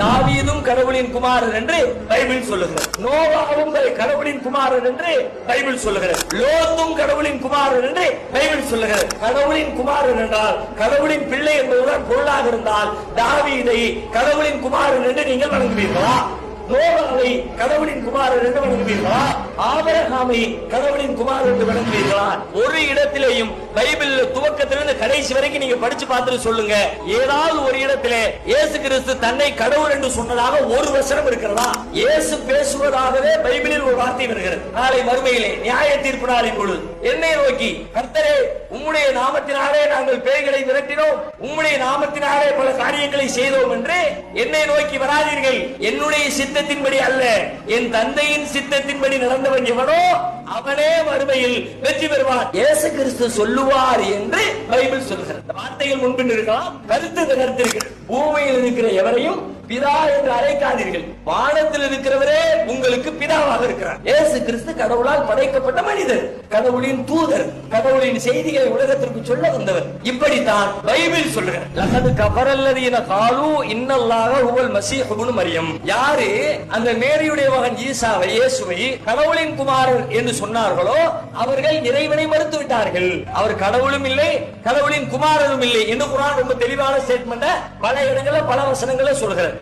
தாவீதும் கடவுளின் குமாரர் என்று பைபிள் சொல்லுகிறது. நோவாவும் கடவுளின் குமாரன் என்று பைபிள் சொல்லுகிறது. லோத்தும் கடவுளின் குமாரர் என்று பைபிள் சொல்லுகிறது. கடவுளின் குமாரன் என்றால் கடவுளின் பிள்ளை என்பதுதான் பொருளாக இருந்தால் தாவீதை கடவுளின் குமாரர் என்று நீங்கள் வணங்குவீர்களா? நோவாவை கடவுளின் குமாரன் என்று வணங்குவீர்களா ஆபரகாமை கடவுளின் குமாரன் என்று வணங்குவீர்களா ஒரு இடத்திலேயும் பைபிள் துவக்கத்திலிருந்து கடைசி வரைக்கும் நீங்க படிச்சு பார்த்துட்டு சொல்லுங்க. ஏதாவது ஒரு இடத்திலே இயேசு கிறிஸ்து தன்னை கடவுள் என்று சொன்னதாக ஒரு வசனம் இருக்கிறதா? இயேசு பேசுவதாகவே பைபிளில் ஒரு வார்த்தை வருகிறது. நாளை மறுமையிலே நியாய தீர்ப்பு நாளின் பொழுது என்னை நோக்கி கர்த்தரே உம்முடைய நாமத்தினாலே நாங்கள் பேய்களை விரட்டினோம். உம்முடைய நாமத்தினாலே பல காரியங்களை செய்தோம் என்று என்னை நோக்கி வராதீர்கள். என்னுடைய சித்தத்தின்படி அல்ல என் தந்தையின் சித்தத்தின்படி நடந்தவன் எவனோ அவனே மறுமையில் வெற்றி பெறுவான். இயேசு கிறிஸ்து சொல்லுவார் என்று பைபிள் சொல்கிறது. வார்த்தைகள் முன்பின் இருக்கலாம் கருத்து இந்த பூமியில் இருக்கிற எவரையும் பிதா என்று அழைக்காதீர்கள். வானத்தில் இருக்கிறவரே ராஜாவாக இருக்கிறார் இயேசு கிறிஸ்து கடவுளால் படைக்கப்பட்ட மனிதர். கடவுளின் தூதர் கடவுளின் செய்திகளை உலகத்திற்கு சொல்ல வந்தவர். இப்படித்தான் பைபிள் சொல்லுகிறது லகது கபரல்லதீன காலு இன்னல்லாக உவல் மசீஹுபுனு மரியம். யாரு அந்த மேரியுடைய மகன் ஈசாவை இயேசுவை கடவுளின் குமாரன் என்று சொன்னார்களோ அவர்கள் இறைவனை மறுத்து விட்டார்கள் அவர் கடவுளும் இல்லை கடவுளின் குமாரனும் இல்லை என்று குரான் ரொம்ப தெளிவான ஸ்டேட்மெண்ட் பல இடங்களில் பல வசனங்களை சொல்கிறார்.